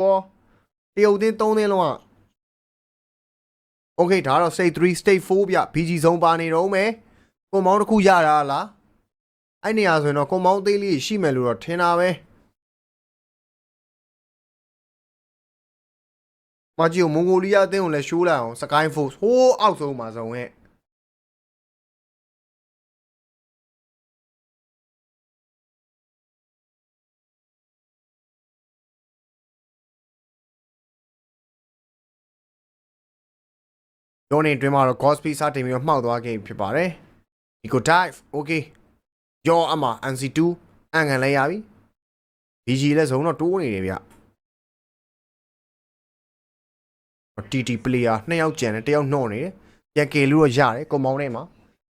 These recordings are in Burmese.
ဟောတရုတ်သင်း3သင်းလုံးက Okay ဒါတော့ state 3 state 4ဗျ BG ဇုံပါနေတော့မယ်ကွန်မောင်းတစ်ခုရတာလားအဲ့နေရာဆိုရင်တော့ကွန်မောင်းသေးလေးရှိမယ်လို့တော့ထင်တာပဲမကြီးကိုမွန်ဂိုလီးယားအသင်းကိုလည်းရှိုးလိုက်အောင် Sky Force ဟိုးအောက်ဆုံးမှာဆုံးရဲ့ ရုံးနေအတွင်းမှာတော့ Gospel စတင်ပြီးတော့မှောက်သွားခဲ့ဖြစ်ပါတယ်။ Nico Dive okay ရောအမ NC2 အန်ကန်လဲရပြီ။ BG လဲဇုံတော့တိုးနေတယ်ဗျ။ TT player နှစ်ယောက်ကြံတယ်တယောက်နှော့နေတယ်။ပြန်ကေလို့တော့ရတယ်ကွန်ပေါင်းထဲမှာ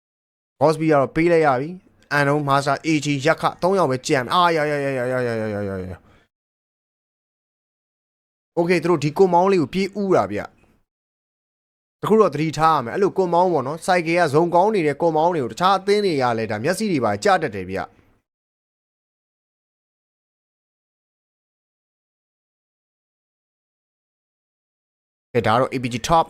။ Gospel ကတော့ပေးလိုက်ရပြီ။အန်တော့ Master AG ရက်ခ3ယောက်ပဲကြံအာရရရရရရရရရ။ Okay သူတို့ဒီကွန်ပေါင်းလေးကိုပြေးဥတာဗျ။ တခုတော့သတိထားရမယ်အဲ့လိုကွန်မောင်းပေါ့နော်စိုက်ကယ်ကဇုံကောင်းနေတဲ့ကွန်မောင်းတွေကိုတခြားအသင်းတွေကလည်းဒါမျက်စိတွေပါကြတတ်တယ်ဗျဲဒါတော့ APG top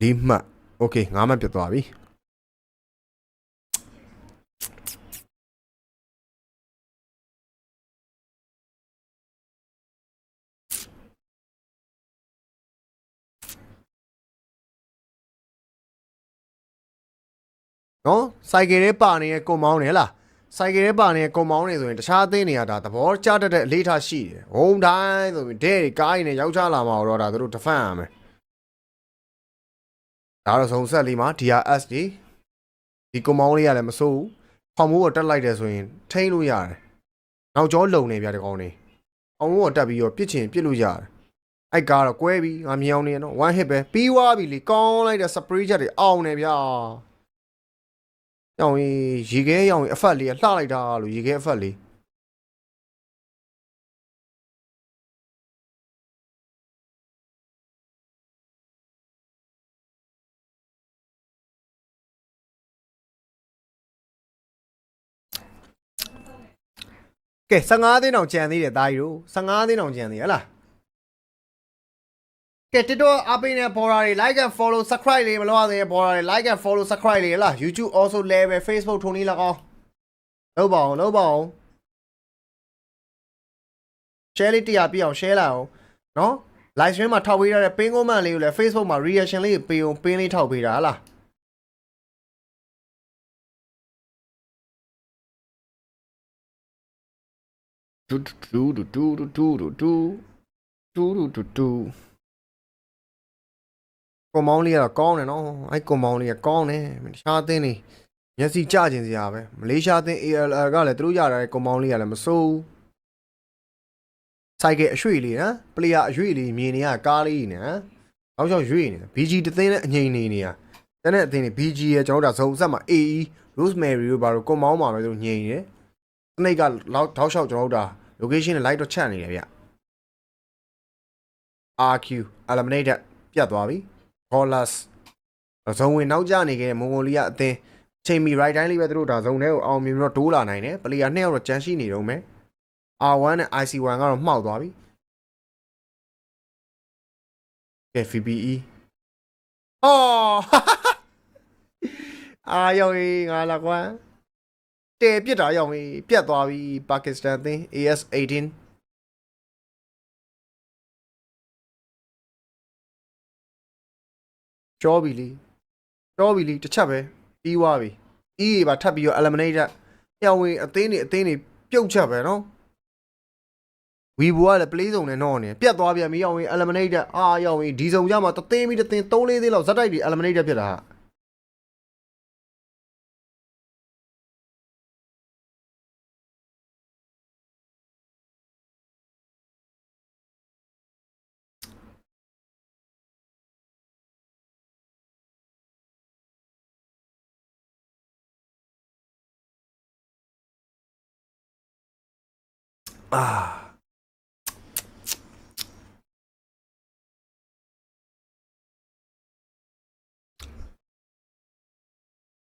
ဒီမှ okay ငါမှပြတ်သွားပြီ နော်စိုက်ကယ်ထဲပါနေတဲ့ကွန်မောင်းနေလားစိုက်ကယ်ထဲပါနေတဲ့ကွန်မောင်းနေဆိုရင်တခြားအသင်းတွေကဒါသဘောကျတတ်တဲ့အလေးထားရှိတယ်ဝုံတိုင်းဆိုပြီးဒဲတွေကားတွေနဲ့ရောက်ချလာမှာတော့ဒါသူတို့ defend ရမယ်ဒါတော့ဆုံးဆက်လေးမှာ DRS တွေဒီကွန်မောင်းလေးကလည်းမစိုးဘူးဖောင်မိုးကိုတက်လိုက်တယ်ဆိုရင်ထိန်းလို့ရတယ်နောက်ကျောလုံနေပြတဲ့ကောင်တွေအောင်မိုးကိုတက်ပြီးတော့ပြစ်ချင်ပြစ်လို့ရတယ်အဲ့ကားတော့ကွဲပြီးငါမြောင်းနေနော် one hit ပဲပြီးွားပြီလေကောင်းလိုက်တဲ့ spray jet တွေအောင်နေဗျာ ရောင်ရင်ရေခဲရောင်ရင်အဖက်လေးကလှလိုက်တာလို့ရေခဲအဖက်လေးကဲ15သိန်းအောင်ကြံသေးတယ်တာကြီးတို့15သိန်းအောင်ကြံသေးဟလား ကဲ TikTok အပိနဲ့ border တွေ like and follow subscribe လေးမလုပ်ရသေးတဲ့ border တွေ like and follow subscribe လေးဟလား YouTube also level Facebook ထုံနေလောက်အောင်လုပ်ပါအောင်လုပ်ပါအောင် share လေးတရားပြအောင် share လိုက်အောင်နော် live stream မှာထောက်ပေးရတဲ့ pin comment လေးကိုလည်း Facebook မှာ reaction လေးပေးအောင် pin လေးထောက်ပေးတာဟလားတူတူတူတူတူတူတူတူတူတူတူ ကွန်မောင်းလေးကတော့ကောင်းတယ်နော်အဲ့ကွန်မောင်းလေးကကောင်းတယ်တခြားအသင်းတွေမျက်စိကျကျင်စရာပဲမလေးရှားအသင်း ALR ကလည်းသူတို့ရတာကွန်မောင်းလေးကလည်းမစိုးဘူးစိုက်ကယ်အရွှေ့လေးနော်ပလေယာအရွှေ့လေးမြင်နေရကားလေးနော်အောက်ချောက်ရွှေ့နေ BG တသိန်းနဲ့အငိမ့်နေနေရတန်းတဲ့အသင်းတွေ BG ရဲ့ကျွန်တော်တို့ဒါဇုံဆက်မှာ AE Rosemary တို့ဘာလို့ကွန်မောင်းမှာပဲသူညင်နေတယ်စနိတ်ကလောက်ထောက်လျှောက်ကျွန်တော်တို့ဒါ location နဲ့ light တော့ချက်နေတယ်ဗျ RQ eliminated ပြတ်သွားပြီ Golas ဇုံဝင်နောက်ကျနေခဲ့တဲ့မွန်ဂိုလီးယားအသင်းချိန်မီ right တိုင်းလေးပဲသူတို့ဒါဇုံထဲကိုအောင်မြင်ပြီးတော့တိုးလာနိုင်တယ်ပလီယာနှစ်ယောက်တော့ကြမ်းရှိနေတော့မယ် R1 နဲ့ IC1 ကတော့မှောက်သွားပြီကဲ FBE အော်အာယောင်ငါလာကွာတဲပြစ်တာရောက်ပြီပြတ်သွားပြီပါကစ္စတန်အသင်း AS18 ကြောပြီလीကြောပြီလीတစ်ချက်ပဲပြီးသွားပြီအီးပါထပ်ပြီးတော့ eliminate ပြောင်းဝင်အသင်းတွေအသင်းတွေပြုတ်ချက်ပဲနော်ဝီဘူကလည်း play စုံနဲ့တော့နေပြတ်သွားပြန်ပြီရောက်ဝင် eliminate အာရောက်ဝင်ဒီစုံကြမှာတသိန်းပြီးတသိန်း3 4သိန်းလောက်ဇက်တိုက်တွေ eliminate ဖြစ်တာ အာ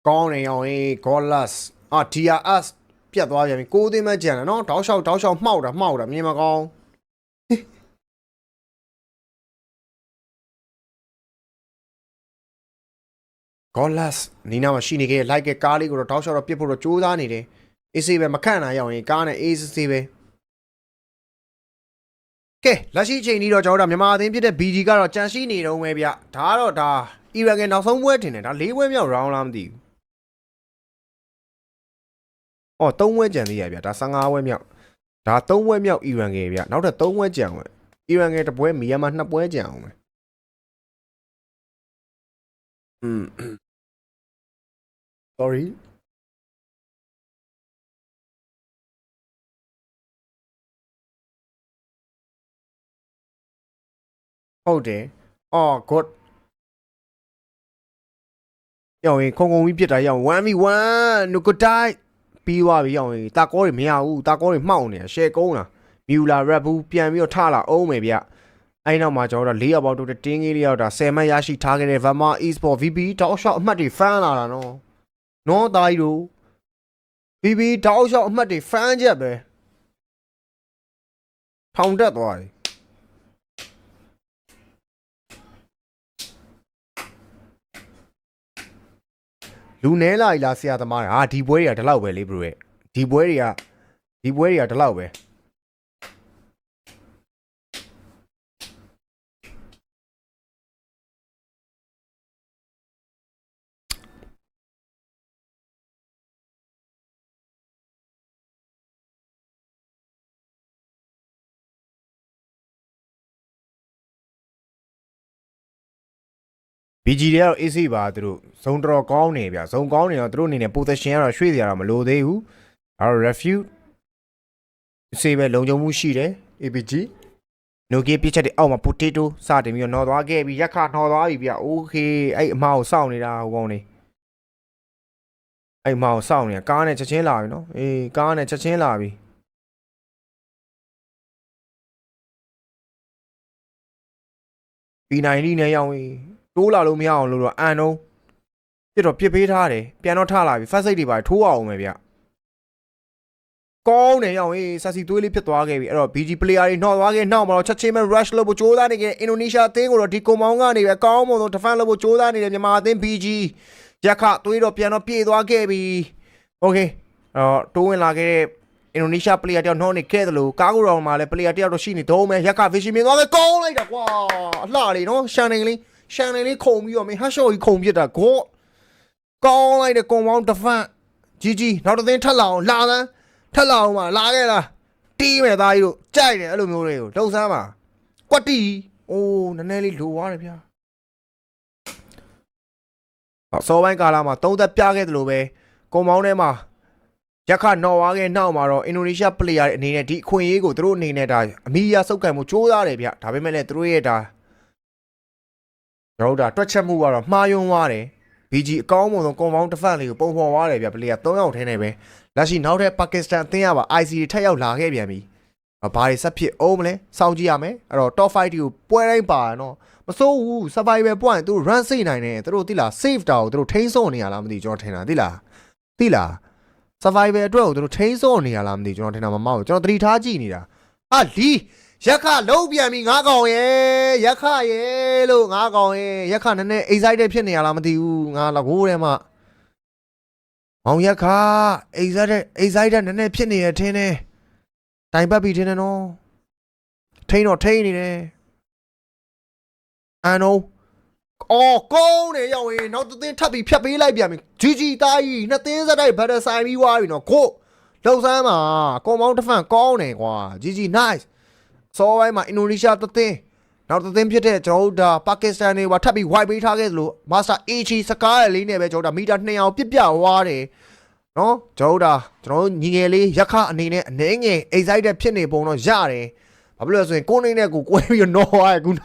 ကောင်းနေအောင်ဟေး Golas အာ TRS ပြပြတ်သွားပြန်ပြီကိုးသိမ်းမဲ့ကြံတယ်နော်တောက်လျှောက်တောက်လျှောက်မှောက်တာမှောက်တာမြင်မကောင်းဂေါလတ်နီနာမှာရှိနေခဲ့လိုက်ကကားလေးကိုတော့တောက်လျှောက်တော့ပြစ်ဖို့တော့ကြိုးစားနေတယ်အေးစေးပဲမခန့်နိုင်အောင်ရင်ကားနဲ့အေးစေးပဲ ကဲလက်ရှိအချိန်ကြီးတော့ကျွန်တော်တို့မြန်မာအသင်းဖြစ်တဲ့ BG ကတော့ကြန့်ရှိနေတော့ပဲဗျဒါကတော့ဒါအီရန်ကနောက်ဆုံးပွဲတင်တယ်ဒါ၄ပွဲမြောက် round လားမသိဘူးအော်၃ပွဲကြံသေးရဗျဒါ15ပွဲမြောက်ဒါ၃ပွဲမြောက်အီရန်ကဗျနောက်ထပ်၃ပွဲကြံဝင်အီရန်ကတစ်ပွဲမီယန်မာ2ပွဲကြံအောင်ပဲอืม sorry ဟုတ်တယ်အော် good ရောင်ရင်ခုံခုံပြီးပြစ်တာရောင် 1v1 နုကတိုက်ပြီးသွားပြီရောင်ရင်တာကောတွေမရဘူးတာကောတွေမှောက်နေတာရှယ်ကုန်းလားမြူလာရက်ဘူးပြန်ပြီးတော့ထလာအောင်မယ်ဗျအဲ့နောက်မှာကျွန်တော်တို့၄ရောက်ပေါက်တို့တင်းကြီးလေးရောက်တာ10မှတ်ရရှိထားခဲ့တဲ့ Vama Esport VB တောက်ရှောက်အမှတ်တွေဖမ်းလာတာနော်နော်တာကြီးတို့ VB တောက်ရှောက်အမှတ်တွေဖမ်းချက်ပဲထောင်တက်သွားတယ် လူနဲလာကြီးလားဆရာသမားဟာဒီပွဲတွေကဒီလောက်ပဲလေဘရိုရဲ့ဒီပွဲတွေကဒီပွဲတွေကဒီလောက်ပဲ BG တွေကတော့ AC ပါသူတို့ဇုံတော်ကောင်းနေဗျဇုံကောင်းနေတော့သူတို့အနေနဲ့ position ကတော့ရွှေ့စရာတော့မလိုသေးဘူးအဲတော့ refute စေးပဲလုံခြုံမှုရှိတယ် APG နိုကီပြစ်ချက်တွေအောက်မှာ potato စတင်ပြီးတော့နှော်သွားခဲ့ပြီးရက်ခနှော်သွားပြီဗျ okay အဲ့အမအောင်စောင့်နေတာဟိုကောင်နေအဲ့အမအောင်စောင့်နေတာကားနဲ့ချက်ချင်းလာပြီနော်အေးကားနဲ့ချက်ချင်းလာပြီ B9 လေးနဲ့ရောင်းပြီ တိုးလာလို့မရအောင်လို့တော့အန်တော့ပြစ်တော့ပြစ်ပေးထားတယ်ပြန်တော့ထလာပြီ fast စိတ်တွေပါထိုးအောင်မယ်ဗျကောင်းတယ်ရောင်းရေးဆက်စီသွေးလေးဖြစ်သွားခဲ့ပြီအဲ့တော့ BG player တွေနှောက်သွားခဲ့နောက်မှာတော့ချက်ချင်းပဲ rush လုပ်ဖို့ကြိုးစားနေခဲ့အင်ဒိုနီးရှားအသင်းကိုတော့ဒီကွန်မောင်းကနေပဲကောင်းမွန်ဆုံး defend လုပ်ဖို့ကြိုးစားနေတဲ့မြန်မာအသင်း BG ရက်ခသွေးတော့ပြန်တော့ပြေသွားခဲ့ပြီ okay အဲ့တော့တိုးဝင်လာခဲ့တဲ့အင်ဒိုနီးရှား player တယောက်နှောနေခဲ့တယ်လို့ကားကိုတော့မှလည်း player တယောက်တော့ရှိနေတော့မယ်ရက်ခ vision မြင်သွားတယ်ကောင်းလိုက်တာကွာအလှလေးနော်ရှန်နေလေး ရှန်နေလေးခုံပြီးတော့မင်းဟတ်ရှော့ကြီးခုံပြစ်တာဂေါကောင်းလိုက်တဲ့ကွန်မောင်း defend ကြီးကြီးနောက်တစ်သင်းထက်လာအောင်လာသန်းထက်လာအောင်ပါလာခဲ့လားတီးမယ်သားကြီးတို့ကြိုက်တယ်အဲ့လိုမျိုးတွေကိုလှုပ်ဆန်းပါကွက်တီအိုးနည်းနည်းလေးလိုသွားတယ်ဗျာအစောပိုင်းကာလမှာသုံးသက်ပြခဲ့တယ်လို့ပဲကွန်မောင်းထဲမှာရက်ခနော်ဝါခဲ့နောက်မှာတော့အင်ဒိုနီးရှားပလေယာတွေအနေနဲ့ဒီအခွင့်အရေးကိုသူတို့အနေနဲ့ဒါအမီအယာစုပ်ကန်မှုစူးစမ်းတယ်ဗျဒါပေမဲ့လည်းသူတို့ရဲ့ဒါ ကျွန်တော်တို့ဒါတွက်ချက်မှုကတော့မှားယွင်းသွားတယ် BG အကောင်းဆုံးကွန်ပေါင်းတစ်ဖက်လေးကိုပုံဖော်သွားတယ်ဗျပလေယာ3ယောက်ထဲနေပဲလက်ရှိနောက်ထပ်ပါကစ္စတန်အသင်းကပါ IC တွေထပ်ရောက်လာခဲ့ပြန်ပြီဘာတွေဆက်ဖြစ်အောင်မလဲစောင့်ကြည့်ရမယ်အဲ့တော့ top 5တွေကိုပွဲတိုင်းပါရနော်မစိုးဘူး survival point သူတို့ run စိတ်နိုင်တယ်သူတို့သိလား save တာကိုသူတို့ထိန်းစိုးနေရလားမသိကျွန်တော်ထင်တာသိလားသိလား survival အတွက်ကိုသူတို့ထိန်းစိုးနေရလားမသိကျွန်တော်ထင်တာမမောက်ကျွန်တော်သတိထားကြည့်နေတာအာလီ ရက်ခလုံးပြန်ပြီငါးကောင်ရဲ့ရက်ခရဲ့လို့ငါးကောင်ရဲ့ရက်ခနည်းနည်း excited ဖြစ်နေရလားမသိဘူးငါလကိုးထဲမှာမောင်ရက်ခ excited excited နည်းနည်းဖြစ်နေရထင်းတယ်တိုင်ပတ်ပြီထင်းတယ်နော်ထိန်းတော့ထိန်းနေတယ်အန်နော်အော်ကောင်းတယ်ရောက်ရင်နောက်တစ်သင်းထပ်ပြီးဖြတ်ပေးလိုက်ပြန်ပြီဂျီဂျီသားကြီးနှစ်သင်းစတိုက်ဘတ်တာဆိုင်ပြီးွားပြီနော်ကိုလှုပ်ဆန်းမှာကွန်မောင်းတစ်ဖန်ကောင်းတယ်ကွာဂျီဂျီ nice စောပိုင်းမှာအင်ဒိုနီးရှားတစ်သင်းနောက်တစ်သင်းဖြစ်တဲ့ကျွန်တော်တို့ဒါပါကစ္စတန်တွေကထပ်ပြီး white ပေးထားခဲ့သလိုမာစတာ AG စကားရလေးနဲ့ပဲကျွန်တော်တို့ဒါမီတာ200ပြစ်ပြဝါးတယ်နော်ကျွန်တော်တို့ဒါကျွန်တော်တို့ညီငယ်လေးရက်ခအနေနဲ့အနေငယ် excited ဖြစ်နေပုံတော့ရတယ်ဘာဖြစ်လို့လဲဆိုရင်ကိုယ်နေနဲ့ကိုကိုယ်ပြီးတော့နော်သွားရခုန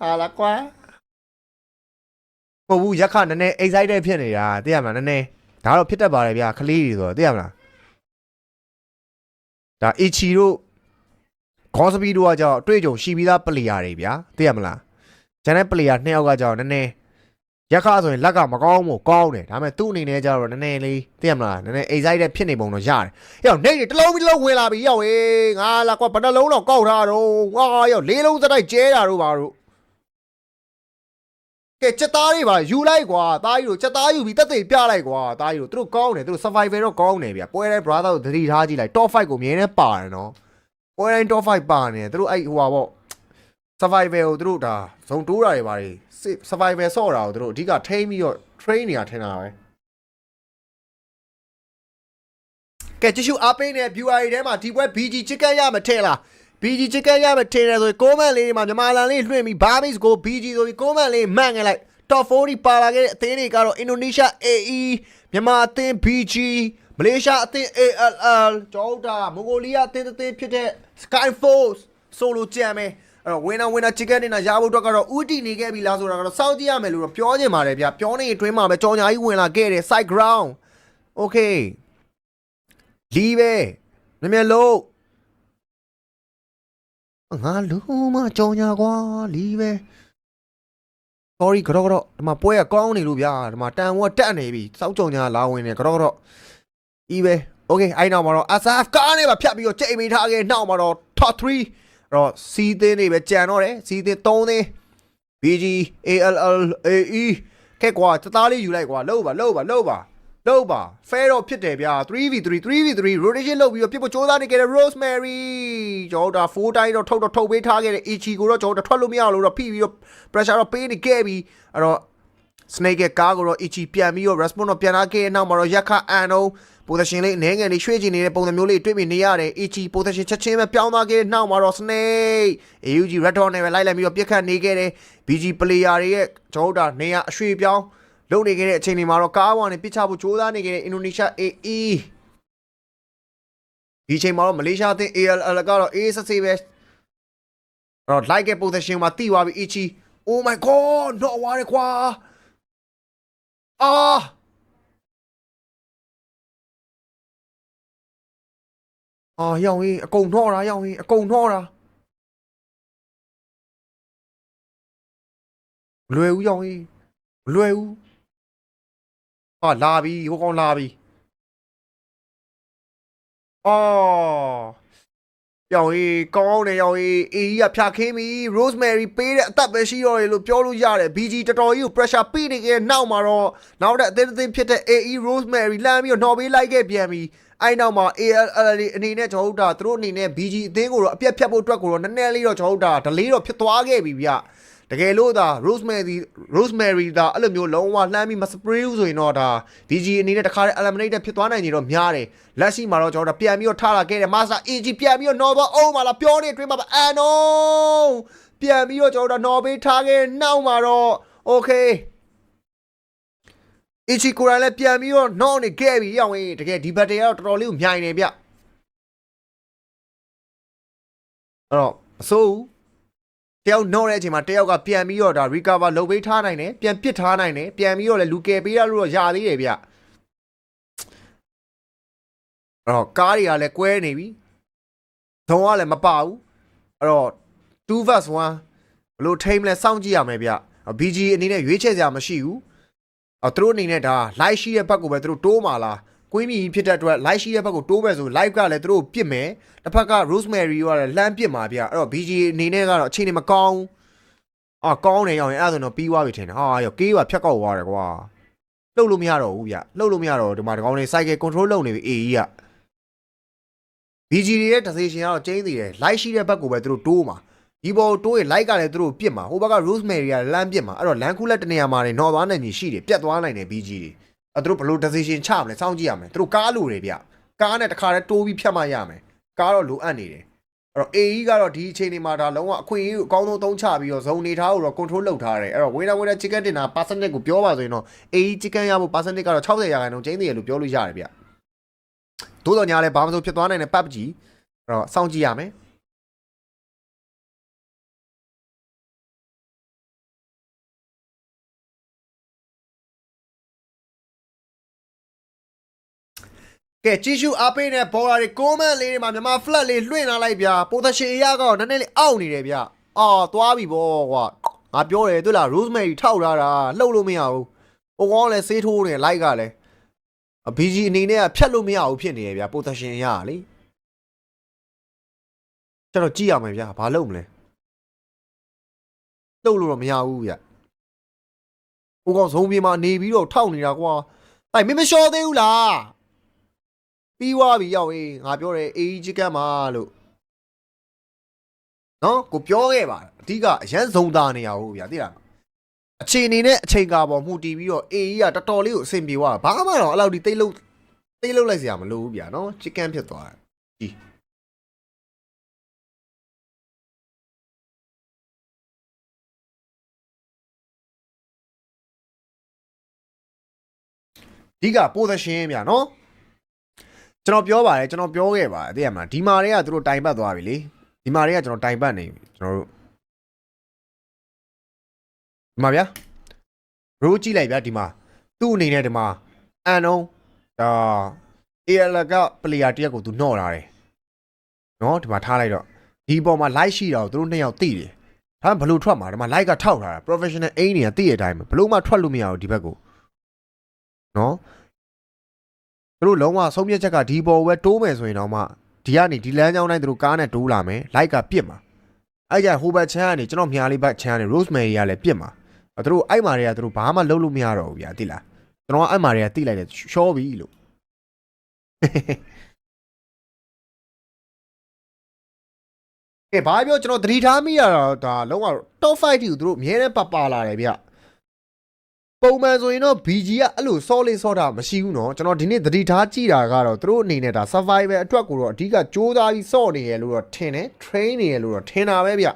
ဟာလာကွာမဟုတ်ဘူးရက်ခနည်းနည်း excited ဖြစ်နေတာသိရမလားနည်းနည်းဒါတော့ဖြစ်တတ်ပါတယ်ဗျာကလေးတွေဆိုတော့သိရမလား ဒါအီချီတို့ခေါစပီတို့ကကြောင့်အတွေ့အကြုံရှိပြီးသားပလေယာတွေဗျာသိရမလားကျန်တဲ့ပလေယာနှစ်ယောက်ကကြောင့်နည်းနည်းရက်ခဆိုရင်လက်ကမကောင်းဘူးကောင်းတယ်ဒါပေမဲ့သူ့အနေနဲ့ကျတော့နည်းနည်းလေးသိရမလားနည်းနည်း excited ဖြစ်နေပုံတော့ရတယ်။ရောက်နေနေတစ်လုံးပြီးတစ်လုံးဝင်လာပြီရောက်ဟေးငါလာကွာဘယ်နှလုံးတော့ကောက်ထားတော့ငါရောက်လေးလုံးစတိုက်ကျဲတာတို့ပါတို့ ကဲချက်သားတွေပါယူလိုက်ကွာသားကြီးတို့ချက်သားယူပြီးတက်သေးပြလိုက်ကွာသားကြီးတို့သူတို့ကောင်းတယ်သူတို့ survival တော့ကောင်းတယ်ဗျပွဲတဲ့ brother ကိုသတိထားကြည့်လိုက် top 5ကိုမြင်နေပါတယ်နော်ပွဲတိုင်း top 5ပါနေတယ်သူတို့အဲ့ဟိုပါပေါ့ survival ကိုသူတို့ဒါဇုံတိုးတာတွေပါတယ် survival ဆော့တာကိုသူတို့အဓိကထိန်းပြီးတော့ train နေရထင်တာပဲကဲကြည့်ရှုအားပေးနေတဲ့ viewer တွေထဲမှာဒီပွဲ BG ချစ်ကက်ရမထင်လား BG ချစ်ကက်ရမထင်တယ်ဆိုရင်ကိုမန့်လေးတွေမှာမြန်မာလန်လေးလွှင့်ပြီး Barbies ကို BG ဆိုပြီးကိုမန့်လေးမှန်ငယ်လိုက် top 40ပါလာခဲ့တဲ့အသင်းတွေကတော့ Indonesia AE မြန်မာအသင်း BG မလေးရှားအသင်း ALL ကျောင်းတာမွန်ဂိုလီးယားအသင်းတစ်သင်းဖြစ်တဲ့ Sky Force ဆိုလိုကြံမယ်အဲ့တော့ winner winner chicken dinner ရဖို့အတွက်ကတော့ဥတီနေခဲ့ပြီလားဆိုတာကတော့စောင့်ကြည့်ရမယ်လို့တော့ပြောချင်ပါတယ်ဗျပြောနေအတွင်းမှာပဲကြောင်ညာကြီးဝင်လာခဲ့တယ် side ground okay လီးပဲမြင်မြင်လို့ ငါလူမကြောင်ညာကွာလီးပဲ sorry ကတော့ကတော့ဒီမှာပွဲကကောင်းနေလို့ဗျာဒီမှာတန်ဝက်တက်နေပြီစောက်ကြောင်ညာလာဝင်နေကတော့ကတော့ဤပဲ okay အဲ့နောက်မှာတော့ asaf ကားနေပါဖြတ်ပြီးတော့ချိန်မိထားခဲ့နောက်မှာတော့ top 3အဲ့တော့စီးသင်းတွေပဲကြံတော့တယ်စီးသင်း3သင်း BG ALL AE ကဲကွာတသားလေးယူလိုက်ကွာလှုပ်ပါလှုပ်ပါလှုပ်ပါ လှုပ်ပါ fair တော့ဖြစ်တယ်ဗျာ 3v3 3v3 rotation လုပ်ပြီးတော့ပြစ်ဖို့စ조사နေခဲ့တဲ့ Rosemary ကျွန်တော်တို့4တိုင်းတော့ထုတ်တော့ထုတ်ပေးထားခဲ့တဲ့ Ichi ကိုတော့ကျွန်တော်တို့ထွက်လို့မရလို့တော့ဖိပြီးတော့ pressure တော့ပေးနေခဲ့ပြီအဲ့တော့ snake ရဲ့ကားကိုတော့ Ichi ပြန်ပြီးတော့ response တော့ပြန်လာခဲ့တဲ့နောက်မှာတော့ရက်ခအန်တော့ position လေးအနေငယ်လေးရွှေ့ချင်နေတဲ့ပုံစံမျိုးလေးတွေ့မြင်နေရတယ် Ichi position ချက်ချင်းပဲပြောင်းသွားခဲ့တဲ့နောက်မှာတော့ snake AUG red dot နဲ့ပဲလိုက်လိုက်ပြီးတော့ပြစ်ခတ်နေခဲ့တဲ့ BG player တွေရဲ့ကျွန်တော်တို့ဒါနေရအရွှေ့ပြောင်း လုပ်နေခဲ့တဲ့အချိန်တွေမှာတော့ကားဝါနဲ့ပစ်ချဖို့ကြိုးစားနေခဲ့တဲ့ Indonesia AE ဒီချိန်မှာတော့မလေးရှားအသင်း ALL ကတော့ A ဆက်စေးပဲအဲ့တော့ like ရဲ့ position မှာတိသွားပြီ Ichi oh my god တော့ဝါရကွာအာအာရောက်ရင်အကုန်တော့တာရောက်ရင်အကုန်တော့တာမလွယ်ဘူးရောက်ရင်မလွယ်ဘူး ဟာလာပြီဟိုကောင်လာပြီအော်ရောက်ရင်ကောင်းတယ်ရောက်ရင်အေးကြီးကဖြာခင်းပြီ Rosemary ပေးတဲ့အသက်ပဲရှိတော့တယ်လို့ပြောလို့ရတယ် BG တော်တော်ကြီးကို pressure ပေးနေခဲ့တဲ့နောက်မှာတော့နောက်တဲ့အသင်းအသင်းဖြစ်တဲ့ AE Rosemary လမ်းပြီးတော့နှော်ပေးလိုက်ခဲ့ပြန်ပြီအဲ့နောက်မှာ ALL အနေနဲ့ကျွန်တော်တို့ဒါသူတို့အနေနဲ့ BG အသင်းကိုတော့အပြတ်ဖြတ်ဖို့အတွက်ကိုတော့နည်းနည်းလေးတော့ကျွန်တော်တို့ဒါ delay တော့ဖြစ်သွားခဲ့ပြီဗျ တကယ်လို့ဒါ Rosemary Rosemary ဒါအဲ့လိုမျိုးလုံးဝလှမ်းပြီးမ spray ဘူးဆိုရင်တော့ဒါ BG အနေနဲ့တခါတည်း eliminate ဖြစ်သွားနိုင်နေတော့များတယ်လက်ရှိမှာတော့ကျွန်တော်တို့ပြန်ပြီးတော့ထားလာခဲ့တယ် Master AG ပြန်ပြီးတော့နော်တော့အောင်ပါလားပြောနေအတွင်းမှာအန်နော်ပြန်ပြီးတော့ကျွန်တော်တို့နော်ပေးထားခဲ့နောက်မှာတော့ okay အီချီကိုရိုင်းလည်းပြန်ပြီးတော့နောက်နေခဲ့ပြီရောင်းရင်တကယ်ဒီဘက်တရကတော့တော်တော်လေးကိုမြိုင်နေဗျအဲ့တော့အစိုး တယောက်နှော့တဲ့အချိန်မှာတယောက်ကပြန်ပြီးတော့ဒါ recover လုပ်ပေးထားနိုင်တယ်ပြန်ပစ်ထားနိုင်တယ်ပြန်ပြီးတော့လည်းလူကယ်ပေးရလို့တော့ရသေးတယ်ဗျအဲ့တော့ကားတွေကလည်းကွဲနေပြီဇုံကလည်းမပါဘူးအဲ့တော့2 vs 1ဘလို့ထိမ့်လဲစောင့်ကြည့်ရမယ်ဗျ BG အနေနဲ့ရွေးချယ်စရာမရှိဘူးအော်သူတို့အနေနဲ့ဒါ live ရှိတဲ့ဘက်ကိုပဲသူတို့တိုးမှာလား ကွင်းမီဖြစ်တဲ့အတွက် live ရှိတဲ့ဘက်ကိုတိုးပဲဆို live ကလည်းသူတို့ပြစ်မယ်တစ်ဖက်က Rosemary ကလည်းလှမ်းပြစ်မှာဗျအဲ့တော့ BG အနေနဲ့ကတော့အချိန်နေမကောင်းအာကောင်းနေရောင်ရင်အဲ့ဒါဆိုတော့ပြီးသွားပြီထင်တယ်ဟာရောကေးပါဖြတ်ကောက်သွားတယ်ကွာလှုပ်လို့မရတော့ဘူးဗျလှုပ်လို့မရတော့ဒီမှာဒီကောင်လေး cycle control လုပ်နေပြီ AE က BG တွေရဲ့ decision ကတော့ကျင်းသေးတယ် live ရှိတဲ့ဘက်ကိုပဲသူတို့တိုးမှာဒီဘောတိုးရင် live ကလည်းသူတို့ပြစ်မှာဟိုဘက်က Rosemary ကလမ်းပြစ်မှာအဲ့တော့လမ်းခုလက်တနေရာမှာနေတော့သွားနိုင်ကြီးရှိတယ်ပြတ်သွားနိုင်တယ် BG တွေ အဲ့သူတို့ဘယ်လို decision ချမလဲစောင့်ကြည့်ရမယ်သူတို့ကားလိုတယ်ဗျကားနဲ့တခါတည်းတိုးပြီးဖြတ်မှရမယ်ကားတော့လိုအပ်နေတယ်အဲ့တော့ AE ကတော့ဒီအချိန်ဒီမှာဒါလုံးဝအခွင့်အရေးကိုအကောင်းဆုံးသုံးချပြီးတော့ဇုံနေထားကိုတော့ control လုပ်ထားတယ်အဲ့တော့ winner winner chicken dinner percentage ကိုပြောပါဆိုရင်တော့ AE chicken ရဖို့ percentage ကတော့60ရာခိုင်နှုန်းကျင်းသေးတယ်လို့ပြောလို့ရတယ်ဗျသို့တော်ညာလည်းဘာမှမဆိုဖြစ်သွားနိုင်တဲ့ PUBG အဲ့တော့စောင့်ကြည့်ရမယ် ကဲကြည့်ရှုအားပေးတဲ့ဘော်လာတွေကိုမန့်လေးတွေမှာမြန်မာ flat လေးလွှင့်လာလိုက်ဗျာ position အရာကတော့နည်းနည်းလေးအောက်နေတယ်ဗျာအော်သွားပြီဗောကွာငါပြောတယ်တွေ့လား rosemary ထောက်ထားတာလှုပ်လို့မရဘူးဟိုကောင်ကလည်းဆေးထိုးနေလိုက်ကလည်းအ BG အနေနဲ့ကဖြတ်လို့မရဘူးဖြစ်နေရဗျာ position ရတာလေကျွန်တော်ကြည့်ရမယ်ဗျာဘာလုပ်မလဲလှုပ်လို့တော့မရဘူးဗျဟိုကောင်ဇုံပြေမှာနေပြီးတော့ထောက်နေတာကွာတိုင်မင်းမလျှော်သေးဘူးလား ပြီးွားပြီရောက်ရေးငါပြောတယ်အေးကြီးကတ်မှာလို့နော်ကိုပြောခဲ့ပါအဓိကအရန်ဇုံသားနေရဟုတ်ဗျာသိလားအချိန်အနေနဲ့အချိန်ကာပေါ်မှုတည်ပြီးတော့အေးကြီးကတော်တော်လေးကိုအဆင်ပြေသွားတာဘာမှတော့အဲ့လောက်ဒီတိတ်လုံးတိတ်လုံးလိုက်စရာမလိုဘူးဗျာနော်ချစ်ကန်ဖြစ်သွားတယ်ကြီးဒီက position ဗျာနော် ကျွန်တော်ပြောပါတယ်ကျွန်တော်ပြောခဲ့ပါတယ်သိရမလားဒီမာတွေကသူတို့တိုင်ပတ်သွားပြီလေဒီမှာတွေကကျွန်တော်တိုင်ပတ်နေပြီကျွန်တော်တို့ဒီမှာဗျာရိုးကြည့်လိုက်ဗျာဒီမှာသူ့အနေနဲ့ဒီမှာအန်အောင်ဒါ AL ကပလေယာတယောက်ကိုသူနှော့လာတယ်နော်ဒီမှာထားလိုက်တော့ဒီပေါ်မှာ light ရှိတာကိုသူတို့နှစ်ယောက်သိတယ်ဒါမှဘလို့ထွက်မှာဒီမှာ light ကထောက်ထားတာ professional အိမ်နေကသိတဲ့အတိုင်းပဲဘလို့မှထွက်လို့မရဘူးဒီဘက်ကိုနော်သူ တို့လုံးဝဆုံးဖြတ်ချက်ကဒီပေါ်ပဲတိုးမယ်ဆိုရင်တော့မှဒီကနေဒီလမ်းကြောင်းတိုင်းသူတို့ကားနဲ့တိုးလာမယ်လိုက်ကပြစ်မှာအဲ့ကြဟိုဘက်ချမ်းကနေကျွန်တော်မြားလေးဘက်ချမ်းကနေ Rosemary ကလည်းပြစ်မှာအဲ့သူတို့အဲ့မာတွေကသူတို့ဘာမှလုပ်လို့မရတော့ဘူးဗျာသိလားကျွန်တော်ကအဲ့မာတွေကတိလိုက်တယ်ရှော့ပြီလို့ကဲဘာပြောကျွန်တော်သတိထားမိရတော့ဒါလုံးဝ top 5တီကိုသူတို့အများနဲ့ပပါလာတယ်ဗျ ပုံမှန်ဆိုရင်တော့ BG ကအဲ့လို solid ဆော့တာမရှိဘူးเนาะကျွန်တော်ဒီနေ့သတိထားကြည့်တာကတော့သူတို့အနေနဲ့ဒါ survival အတွက်ကိုတော့အဓိကစ조사ပြီးဆော့နေရလို့တော့ထင်တယ် train နေရလို့တော့ထင်တာပဲဗျ